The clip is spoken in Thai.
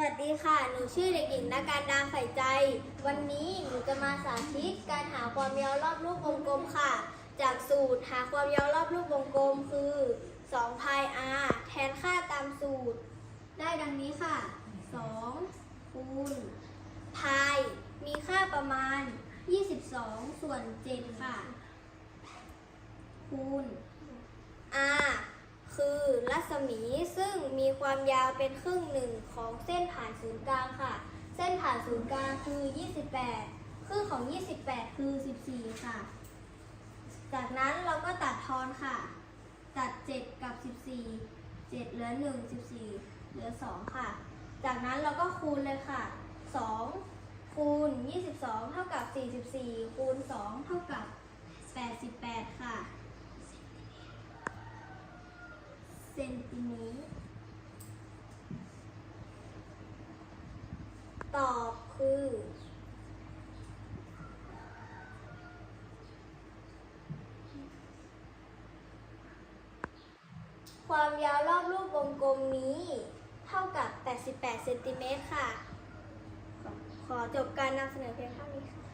วัสดีค่ะ หนูชื่อเด็กหญิงนาการดาใส่ใจ วันนี้หนูจะมาสาธิตการหาความยาวรอบรูปวงกลมค่ะ จากสูตรหาความยาวรอบรูปวงกลมคือ2พาย r แทนค่าตามสูตร ได้ดังนี้ค่ะ 2 คูณพายมีค่าประมาณ 22 ส่วน 7 ค่ะ คูณ คือรัศมีซึ่งมีความยาวเป็นครึ่งหนึ่งของเส้นผ่านศูนย์กลางค่ะ เส้นผ่านศูนย์กลางคือ 28 ครึ่งของ 28 คือ 14 ค่ะ จากนั้นเราก็ตัดทอนค่ะ ตัด 7 กับ 14 7 เหลือ 1 14 เหลือ 2 ค่ะ จากนั้นเราก็คูณเลยค่ะ 2 คูณ 22 เท่ากับ 44 คูณ 2 เท่ากับ 88 ค่ะ เซนติเมตร ตอบคือความยาวรอบรูปวงกลมนี้ เท่ากับ 88 เซนติเมตรค่ะ ขอจบการนำเสนอเพียงเท่านี้ค่ะ